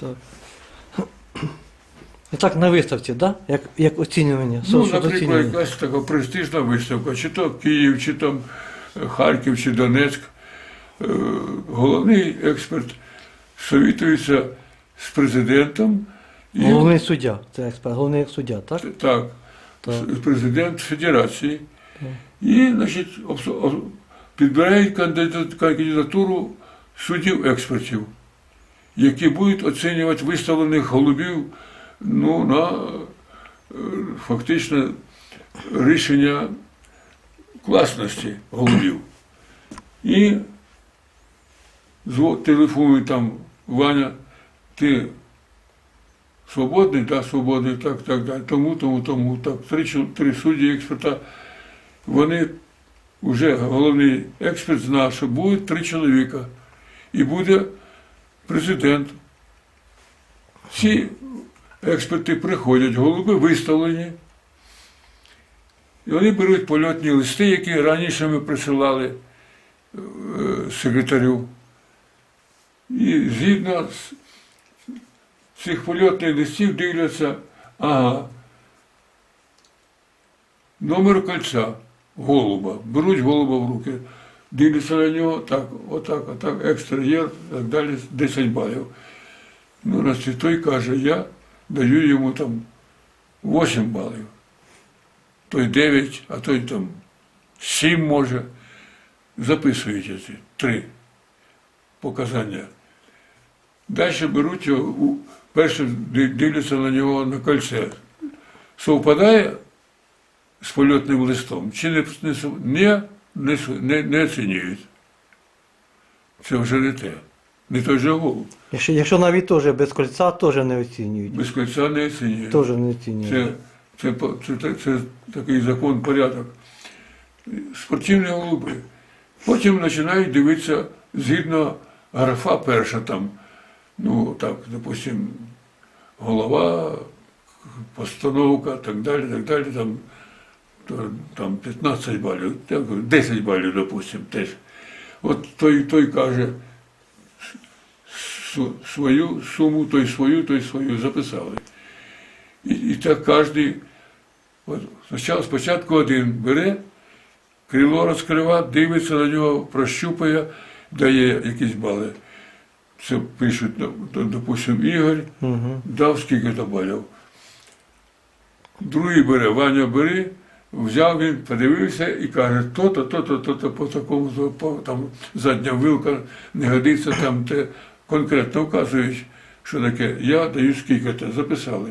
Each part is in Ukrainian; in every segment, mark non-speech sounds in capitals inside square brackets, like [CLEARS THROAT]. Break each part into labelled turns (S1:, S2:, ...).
S1: Так. І так на виставці, да? як, як оцінювання?
S2: Ну, наприклад,
S1: оцінювання.
S2: якась така престижна виставка, чи то Київ, чи там е, Харків, чи Донецьк. Е, Головний експерт совітується з президентом і
S1: Головний суддя, це експерт, головний суддя, так?
S2: так,
S1: Так.
S2: президент Федерації. І, значить, підбирають кандидатуру суддів-експертів, які будуть оцінювати виставлених голубів ну, на е, фактично рішення класності голубів. І телефонують там Ваня, ти свободний, так, свободний, так, так, так, тому, тому, тому, так. Три, три судді експерта, вони вже головний експерт знав, що буде три чоловіка. І буде президент. Всі експерти приходять, голуби виставлені. І вони беруть польотні листи, які раніше ми присилали е, секретарю. І згідно з цих польотних листів дивляться, ага, номер кольця голуба. Беруть голуба в руки, дивляться на нього, так, отак, отак, екстер'єр, так далі, 10 балів. Ну, на той каже, я даю йому там 8 балів. Той 9, а той там 7 може. Записують ці три показання. Далі беруть його, перше дивляться на нього на кольце. Совпадає з польотним листом, чи не, не, не, не, не, не оцінюють. Це вже не те. Не той же голуб.
S1: Якщо, якщо навіть теж без кольця, теж не оцінюють.
S2: Без кольця не оцінюють.
S1: Теж не оцінюють.
S2: Це, це, це, це, це такий закон, порядок. Спортивні голуби. Потім починають дивитися згідно графа перша там, ну так, допустим, голова, постановка, так далі, так далі, там, то, там 15 балів, 10 балів, допустим, теж. От той, той каже свою суму, той свою, той свою записали. І, і так кожен, спочатку, один бере, крило розкрива, дивиться на нього, прощупає, дає якісь бали. Це пишуть, ну, допустим, Ігор,
S1: Угу.
S2: дав скільки то балів. Другий бере, Ваня бери, взяв він, подивився і каже, то-то, то-то, то-то, по такому, по, там задня вилка не годиться, там те конкретно вказують, що таке, я даю скільки то, записали.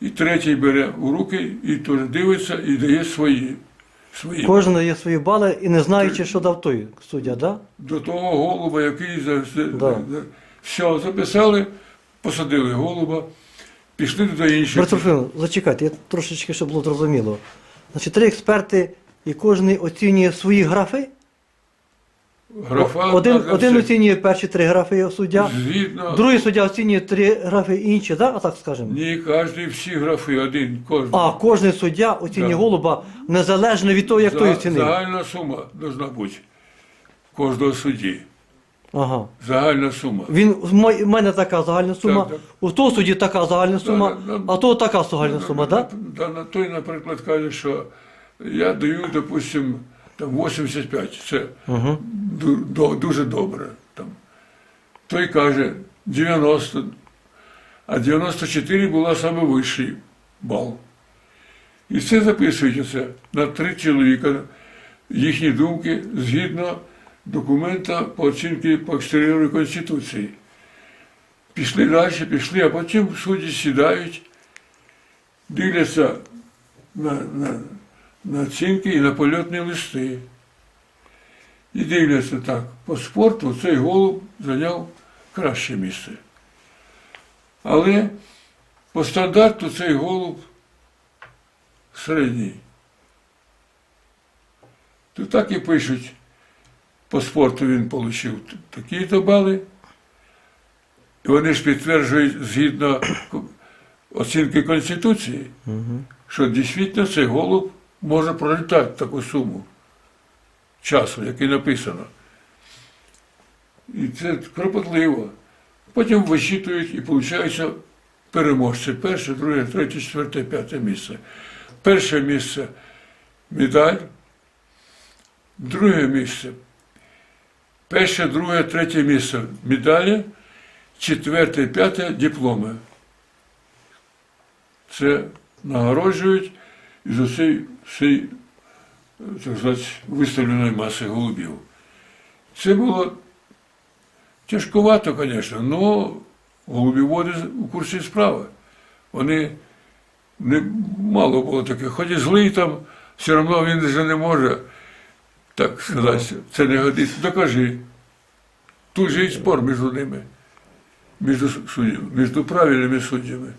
S2: І третій бере у руки і теж дивиться і дає свої. свої.
S1: Кожен дає свої бали і не знаючи, що дав той суддя, да?
S2: До того голуба, який за,
S1: Да.
S2: все записали, посадили голуба, пішли інших.
S1: Борис Трофимович, зачекайте, я трошечки, щоб було зрозуміло. Значить, три експерти, і кожен оцінює свої графи.
S2: Графа
S1: один один оцінює перші три графи суддя,
S2: Згідно.
S1: другий суддя оцінює три графи інші, да? а так скажемо?
S2: Ні, кожен всі графи, один, кожен.
S1: А кожен суддя оцінює
S2: Да.
S1: голуба незалежно від того, як той
S2: За-
S1: оцінив.
S2: Загальна сума должна бути кожного судді.
S1: Ага.
S2: Загальна сума.
S1: Він в мене така загальна сума,
S2: так.
S1: у того судді така загальна сума,
S2: Да,
S1: а того така загальна сума, так?
S2: да, на той, наприклад, каже, що я даю, допустим, там 85. Це ду- до- дуже добре. Там. Той каже 90, а 94 була саме вищий бал. І це записується на три чоловіка, їхні думки згідно документа по оцінці по екстер'єру Конституції. Пішли далі, пішли, а потім судді сідають, дивляться на, на, на оцінки і на польотні листи. І дивляться так, по спорту цей голуб зайняв краще місце. Але по стандарту цей голуб середній. То так і пишуть, по спорту він отримав такі-то бали. І вони ж підтверджують згідно оцінки Конституції, що дійсно цей голуб може пролітати таку суму часу, який написано. І це кропотливо. Потім висчитують і виходить переможці. Перше, друге, третє, четверте, п'яте місце. Перше місце медаль, друге місце. Перше, друге, третє місце медалі, четверте, п'яте дипломи. Це нагороджують із усієї всієї, так сказати, виставленої маси голубів. Це було тяжкувато, звісно, але голубіводи у курсі справи. Вони не, мало було таких. Хоч і злий там, все одно він вже не може, так сказати, це не годиться. Докажи. Тут же і спор між ними, між, суддями, між правильними суддями.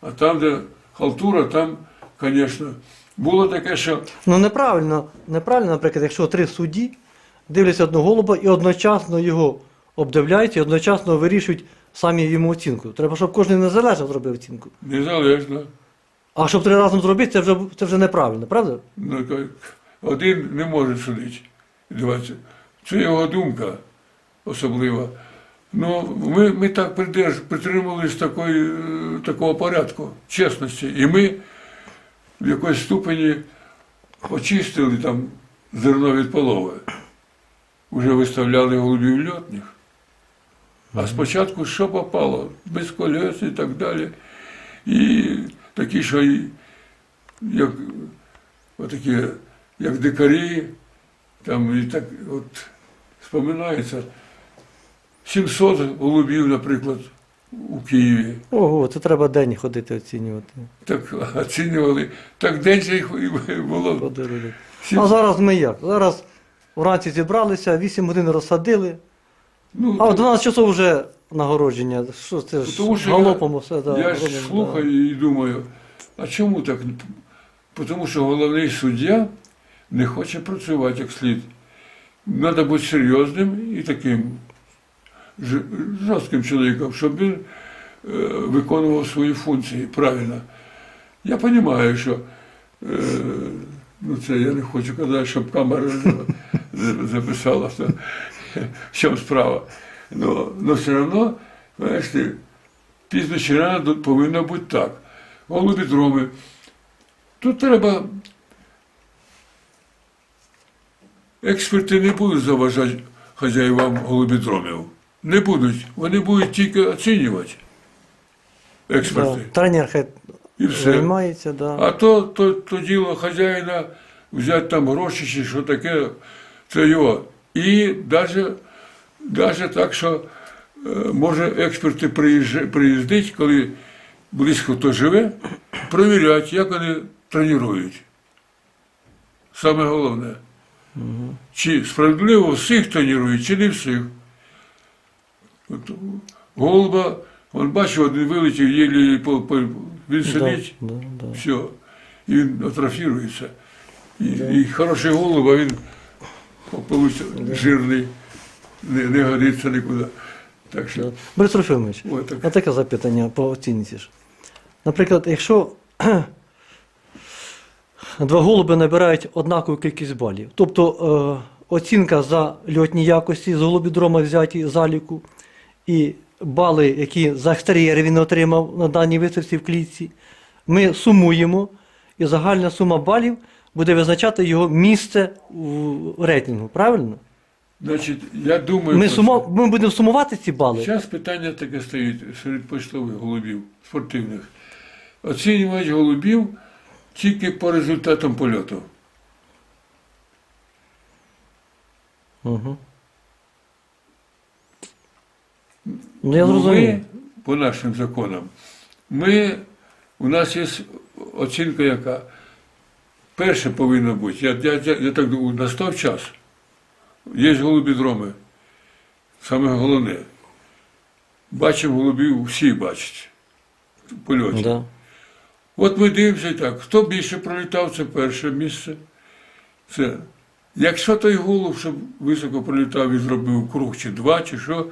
S2: А там, де халтура, там, звісно, було таке, що
S1: Ну неправильно, неправильно, наприклад, якщо три судді дивляться одного голуба і одночасно його обдивляють і одночасно вирішують самі йому оцінку. Треба, щоб кожен незалежно зробив оцінку.
S2: незалежно.
S1: А щоб три разом зробити, це вже, це вже неправильно, правда?
S2: Ну, як один не може судити. Це його думка особлива. Ну, ми, ми так придерж, притримувалися такої, такого порядку, чесності. І ми в якоїсь ступені очистили там зерно від полови. Уже виставляли голубів льотних. А спочатку що попало? Без колес і так далі. І такі, що і, як отакі, як дикарі, там і так от споминається 700 голубів, наприклад, у Києві.
S1: Ого, це треба день ходити оцінювати.
S2: Так оцінювали. Так день же їх і було. Сім-
S1: А зараз ми як? Зараз вранці зібралися, 8 годин розсадили,
S2: Ну,
S1: а в 12 часов вже нагородження. Що це ж
S2: Тому що
S1: галопом все да,
S2: я ж
S1: робимо, да.
S2: слухаю і думаю, а чому так? Тому що головний суддя не хоче працювати як слід. Треба бути серйозним і таким жорстким чоловіком, щоб він е, виконував свої функції правильно. Я розумію, що е, ну це я не хочу казати, щоб камера записала, в чому справа. Ну, но все одно, знаєш пізно чи рано повинно бути так. Голубі дроми. Тут треба. Експерти не будуть заважати хазяївам голубідромів. Не будуть. Вони будуть тільки оцінювати.
S1: Да.
S2: Експерти.
S1: Тренер хай
S2: І все.
S1: займається, да.
S2: А то, то, то діло хазяїна взяти там гроші чи що таке, це його. І навіть, навіть так, що е, може експерти приїздить, коли близько хто живе, перевіряти, як вони тренують. Саме головне. Чи справедливо всіх тренують, чи не всіх. От, голуба, він бачив, один вилетів, єлі по, по, він сидить.
S1: Да, да, да.
S2: Все. І він атрофірується. І, і хороший голуб, а він получиться жирний, не, не годиться нікуди. Так що,
S1: Да. Борис Трофимович,
S2: ой, так.
S1: а таке запитання по оцінці ж. Наприклад, якщо два голуби набирають однакову кількість балів, тобто е, оцінка за льотні якості з голубідрома взяті заліку, і бали, які за екстер'єр він отримав на даній виставці в клітці, ми сумуємо, і загальна сума балів буде визначати його місце у рейтингу, правильно?
S2: Значить, я думаю,
S1: Ми, сумо, ми будемо сумувати ці бали.
S2: Зараз питання таке стоїть серед почтових голубів спортивних. Оцінювати голубів тільки по результатам польоту.
S1: Угу. Ну, я
S2: Ну,
S1: зрозумів.
S2: Ми, по нашим законам, ми, у нас є оцінка, яка перше повинна бути. Я, я, я, я так думаю, настав час. Є голубі дроми. Саме головне. Бачимо голубів, всі бачать в польоті.
S1: Да.
S2: От ми дивимося так, хто більше пролітав, це перше місце. Це. Якщо той голуб, щоб високо пролітав і зробив круг чи два, чи що,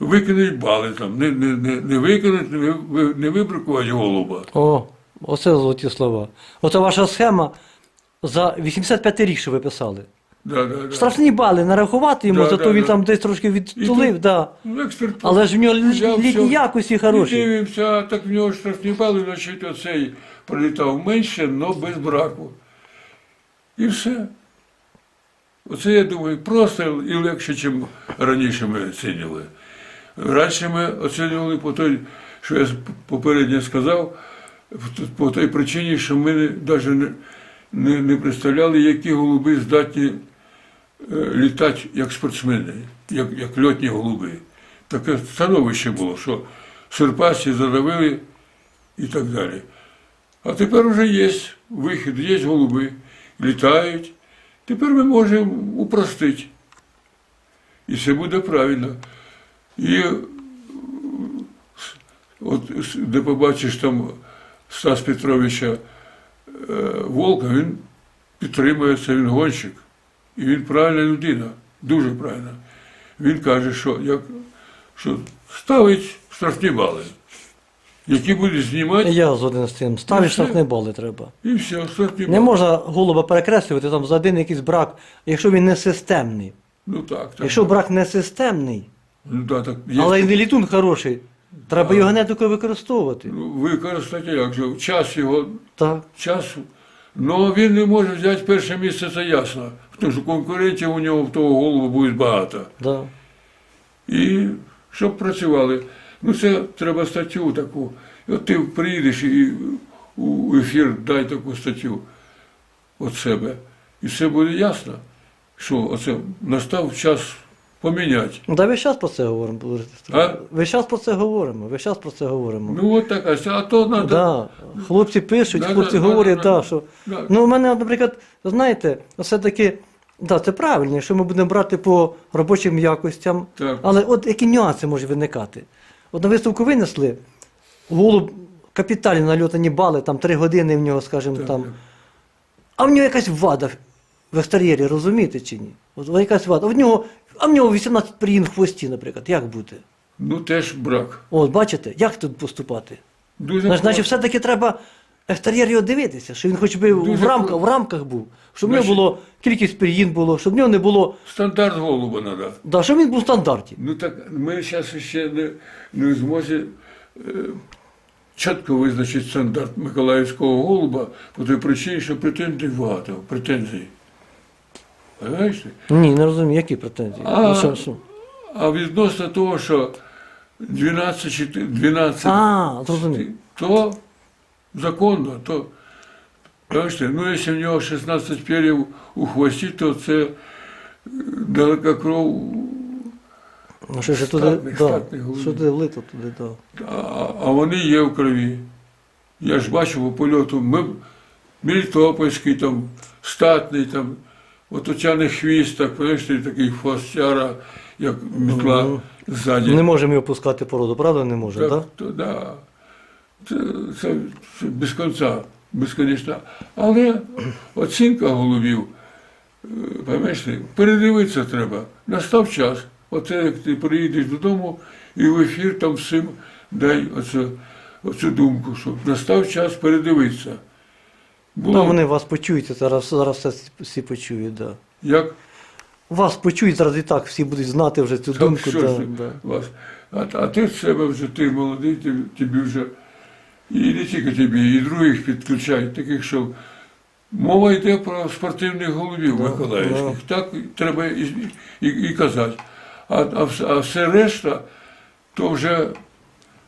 S2: викинуть бали там, не, не, не, не викинуть, не, не вибракувати голуба.
S1: О, оце золоті слова. Оце ваша схема за 85 рік, що ви писали.
S2: Да, да, да.
S1: Штрафні бали нарахувати йому,
S2: Да,
S1: зато
S2: да,
S1: він
S2: да.
S1: там десь трошки відтулив, да.
S2: Ну, експерт
S1: але ж в нього лі-
S2: взяв
S1: літні
S2: все.
S1: якості
S2: І
S1: хороші.
S2: дивимося, так в нього штрафні бали, значить оцей прилітав менше, але без браку. І все. Оце я думаю, просто і легше, ніж раніше ми оцінювали. Раніше ми оцінювали по той, що я попередньо сказав, по той причині, що ми навіть не, не, не представляли, які голуби здатні літати як спортсмени, як, як льотні голуби. Таке становище було, що серпасті задавили і так далі. А тепер вже є вихід, є голуби, літають. Тепер ми можемо упростити. І все буде правильно. І е, от де побачиш там Стас Петровича е, Волка, він підтримує це, він гонщик. І він правильна людина, дуже правильна. Він каже, що, як, що ставить штрафні бали, які будуть знімати,
S1: Я згоден з цим. Ставиш
S2: Ну,
S1: штрафні бали треба.
S2: і все, штрафні
S1: Не можна голуба перекреслювати там за один якийсь брак, якщо він не системний.
S2: Ну так, так.
S1: Якщо брак не системний,
S2: ну, да, так є.
S1: але й не літун хороший, треба його не тільки використовувати.
S2: Ну, використати як же, час його,
S1: Так.
S2: часу. Ну він не може взяти перше місце, це ясно. Тому що конкурентів у нього в того голову буде багато.
S1: Да.
S2: І щоб працювали. Ну це треба статтю таку. От ти приїдеш і у ефір дай таку статтю від себе. І все буде ясно, що оце настав час поміняти.
S1: Ну, Да, весь час про це говоримо.
S2: А?
S1: Весь час про це говоримо. Весь час про це говоримо.
S2: Ну от така, а то треба.
S1: Да. Хлопці пишуть,
S2: Да,
S1: хлопці
S2: да,
S1: говорять,
S2: да, да.
S1: да, що.
S2: Да.
S1: Ну, у мене, от, наприклад, знаєте, все-таки, да, це правильно, якщо ми будемо брати по робочим якостям,
S2: Так.
S1: але от які нюанси можуть виникати? От на виставку винесли, голуб капітальні нальотані бали, там три години в нього, скажімо,
S2: Так,
S1: там.
S2: так.
S1: А в нього якась вада в- екстер'єрі, розумієте чи ні? От якась вада. В нього, а в нього 18 приїн в хвості, наприклад. Як бути?
S2: Ну теж брак.
S1: От, бачите, як тут поступати?
S2: Дуже
S1: Значить, значить, все-таки треба екстер'єр його дивитися, що він хоч би в,
S2: Дуже
S1: рамках, в рамках був, щоб в нього
S2: Значить-
S1: було кількість пір'їн було, щоб в нього не було,
S2: стандарт голуба треба.
S1: да, щоб він був в стандарті.
S2: Ну так ми зараз ще не, не в змозі е, чітко визначити стандарт Миколаївського голуба по той причині, що претензій багато, претензій. Ти?
S1: Ні, не розумію, які претензії.
S2: А,
S1: Ну, що, що?
S2: А відносно того, що 12, чи 12
S1: а
S2: то законно, то бачите, ну якщо в нього 16 пер'їв у хвості, то це е, далека кров,
S1: Ну, що ж туди, да, що туди влито, туди, да.
S2: а, а вони є в крові. Я ж бачив по польоту, ми, Мелітопольський, там, статний, там, от отяний хвіст, так, такий хвостяра, як мітла
S1: Мгм.
S2: ззаді.
S1: Не можемо його пускати породу, правда не можемо,
S2: Так,
S1: так?
S2: да. Це, це, це без кінця, безконечно. Але оцінка голубів, е, пам'ятаєш, передивитися треба. Настав час. Оце як ти приїдеш додому і в ефір там всім дай оцю, оцю думку, що настав час передивитися. Було,
S1: Ну, вони вас почують, зараз, зараз все всі почують, да.
S2: як
S1: Вас почують зараз і так, всі будуть знати вже цю
S2: Так
S1: думку.
S2: що
S1: Да,
S2: ж
S1: да.
S2: вас. А, а ти в себе вже ти молодий, ти, тобі вже і не тільки тобі, і других підключають, таких, що мова йде про спортивних голубів
S1: Да,
S2: миколаївських. Так треба і, і, і казати. А, а, все- а все решта, то вже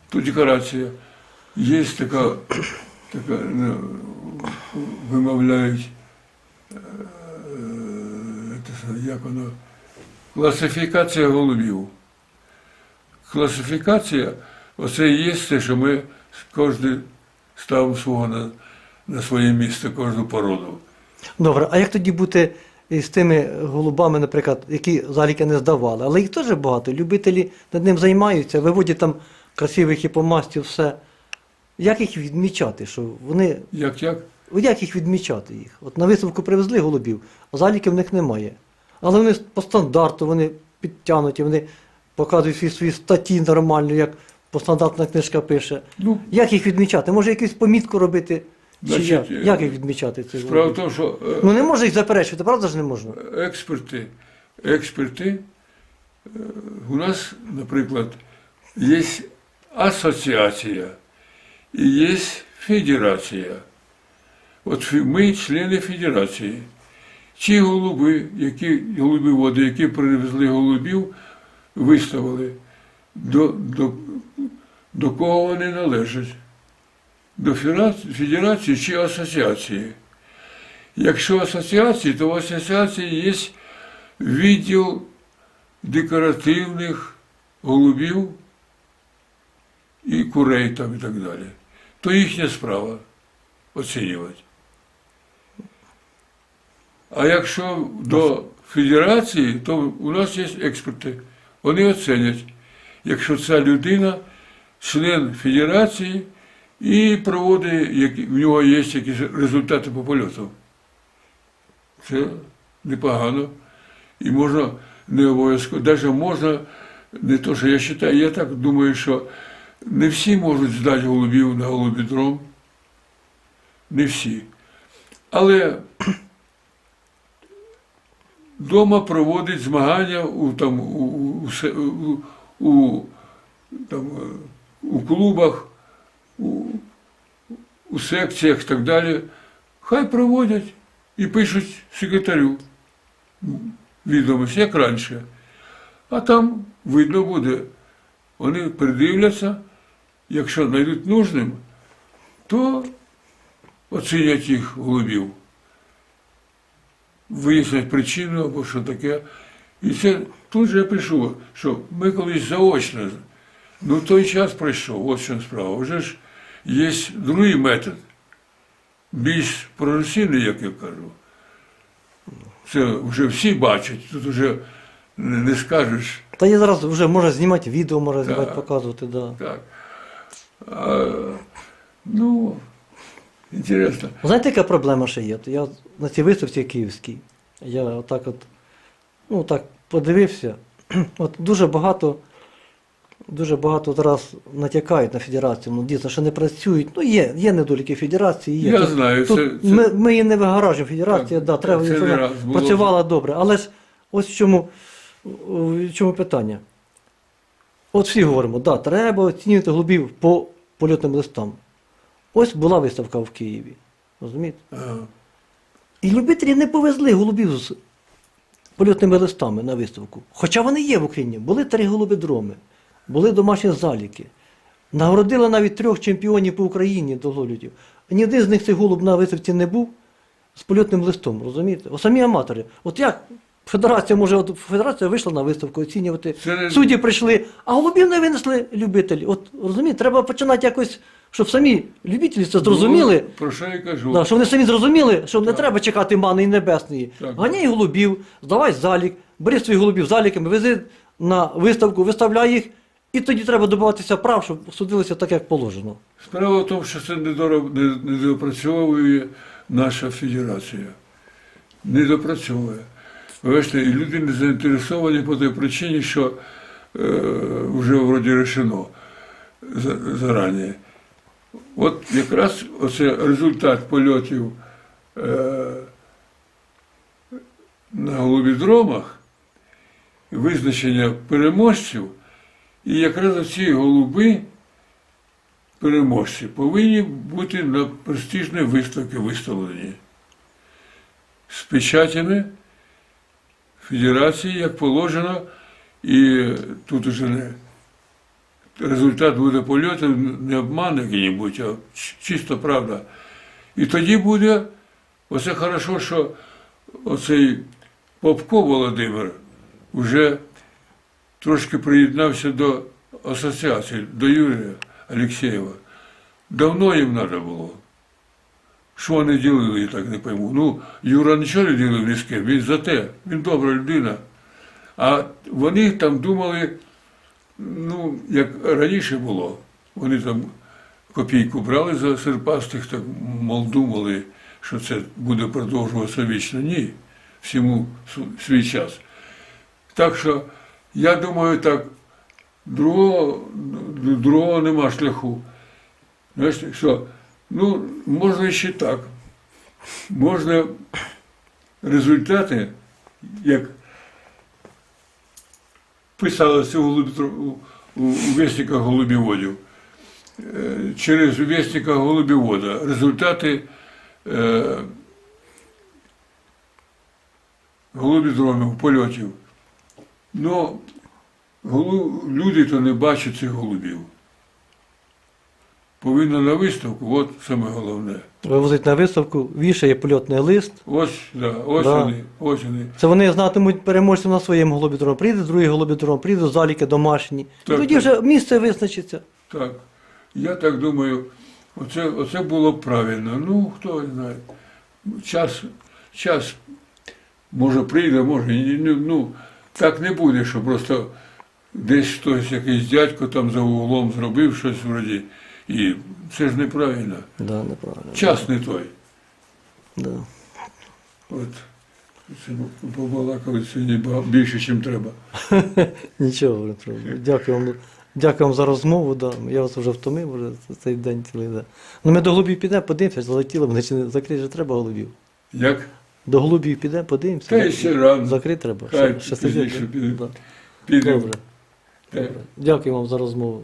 S2: то декорація. Є така, така ну, вимовляють, е, як воно, класифікація голубів. Класифікація оце і є те, що ми кожен ставимо свого на, на своє місце, кожну породу.
S1: Добре, а як тоді бути з тими голубами, наприклад, які заліки не здавали, але їх теж багато. Любителі над ним займаються, виводять там красивих хіпомастів, все. Як їх відмічати? Що вони,
S2: Як як?
S1: як їх відмічати їх? От на виставку привезли голубів, а заліків в них немає. Але вони по стандарту, вони підтягнуті, вони показують свої, свої статті нормально, як по стандартна книжка пише.
S2: Ну,
S1: Як їх відмічати? Може якусь помітку робити, Чи як?
S2: е,
S1: як їх відмічати цих
S2: Справа в тому, що е,
S1: Ну не може їх заперечувати, правда ж не можна?
S2: експерти, експерти, е, у нас, наприклад, є асоціація і є федерація. От ми члени федерації. Ті голуби, які голуби води, які привезли голубів, виставили, до, до, до кого вони належать? До федерації чи асоціації? Якщо асоціації, то в асоціації є відділ декоративних голубів і курей там і так далі. То їхня справа оцінювати. А якщо до федерації, то у нас є експерти. Вони оцінять, якщо ця людина член федерації і проводить, які- в нього є якісь результати по польоту. Це непогано. І можна не обов'язково, навіть можна, не то, що я вважаю, я так думаю, що не всі можуть здати голубів на голубідром. Не всі. Але вдома проводить змагання у, там, у, у, у, там, е, у клубах, у, у секціях і так далі. Хай проводять і пишуть секретарю відомості, як раніше. А там видно буде. Вони придивляться, якщо знайдуть нужним, то оцінять їх голубів. Вияснять причину або що таке. І це тут же я пишу, що ми колись заочно, ну той час пройшов, ось в чому справа. Вже ж є другий метод, більш професійний, як я кажу. Це вже всі бачать, тут вже не скажеш.
S1: Та є зараз вже може знімати відео, може знімати,
S2: Так.
S1: показувати, да.
S2: Так. А, ну, інтересно.
S1: Знаєте, яка проблема ще є? Я на цій виставці київській, я отак от, ну так подивився. [CLEARS THROAT] От дуже багато, дуже багато зараз натякають на федерацію, ну дійсно, що не працюють. Ну, є, є недоліки федерації, є.
S2: Я
S1: Тут-
S2: знаю,
S1: Тут
S2: це- це-
S1: Ми, ми її не вигаражуємо, федерація,
S2: Так,
S1: да, треба,
S2: це не раз було.
S1: працювала добре. Але ж ось в чому, в чому питання. От всі говоримо, да, треба оцінювати голубів по польотним листам. Ось була виставка в Києві. Розумієте?
S2: Ага.
S1: І любителі не повезли голубів з польотними листами на виставку. Хоча вони є в Україні. Були три голубідроми, були домашні заліки. Нагородили навіть трьох чемпіонів по Україні до голубів. Ні один з них цей голуб на виставці не був з польотним листом, розумієте? О, самі аматори. От як федерація може, от федерація вийшла на виставку оцінювати.
S2: Це
S1: Судді прийшли, а голубів не винесли любителі. От розумієте, треба починати якось, щоб самі любителі це зрозуміли.
S2: Ну, про що я кажу?
S1: Да, що вони самі зрозуміли, що не треба чекати мани небесної.
S2: Так.
S1: Ганяй голубів, здавай залік, бери своїх голубів заліками, вези на виставку, виставляй їх, і тоді треба добиватися прав, щоб судилися так, як положено.
S2: Справа в тому, що це недоро- не- недопрацьовує наша федерація. Не допрацьовує. Ви Бачите, і люди не заінтересовані по тій причині, що е, вже вроді решено зарані. От якраз оце результат польотів е, на голубідромах, визначення переможців, і якраз ці голуби переможці повинні бути на престижній виставці виставлені з печатями федерації, як положено, і тут уже не результат буде польоту, не обман який-небудь, а чисто правда. І тоді буде, оце хорошо, що оцей Попко Володимир вже трошки приєднався до асоціації, до Юрія Алексєєва. Давно їм треба було. Що вони ділили, я так не пойму. Ну, Юра нічого не ділив ні з ким, він за те, він добра людина. А вони там думали, ну, як раніше було, вони там копійку брали за серпастих, так мол думали, що це буде продовжуватися вічно. Ні, всьому свій час. Так що, я думаю, так, другого, другого нема шляху. Знаєш, що Ну, можна ще так. Можна результати, як писалося у, у, у вісниках голубіводів, е, через вісника голубівода результати е, голубідромів, польотів. Ну, люди то не бачать цих голубів. Повинно на виставку, от саме головне.
S1: Вивозить на виставку, вішає польотний лист.
S2: Ось, да, ось
S1: Да.
S2: вони, ось вони.
S1: Це вони знатимуть переможців на своєму голубідрому. Прийде другий голубідром, прийде заліки домашні. І тоді
S2: так.
S1: вже місце визначиться.
S2: Так. Я так думаю, оце, оце було б правильно. Ну, хто знає. Час, час може прийде, може. і ні. Ну, так не буде, що просто десь хтось, якийсь дядько там за углом зробив щось вроді. І це ж неправильно.
S1: Да, неправильно.
S2: Час не той.
S1: Да.
S2: От. Побалакали сьогодні більше, ніж треба. [LAUGHS]
S1: Нічого, не треба. Дякую вам. Дякую вам за розмову. Да. Я вас вже втомив вже цей день цілий. Да. Ну, ми до голубів підемо, подивимося, залетіли, вони чи не закрити треба голубів.
S2: Як?
S1: До голубів підемо, подивимося.
S2: Та ще рано.
S1: Закрити треба.
S2: Хай
S1: Ще- ще сидять, да.
S2: Підемо.
S1: Добре. Добре. Дякую вам за розмову.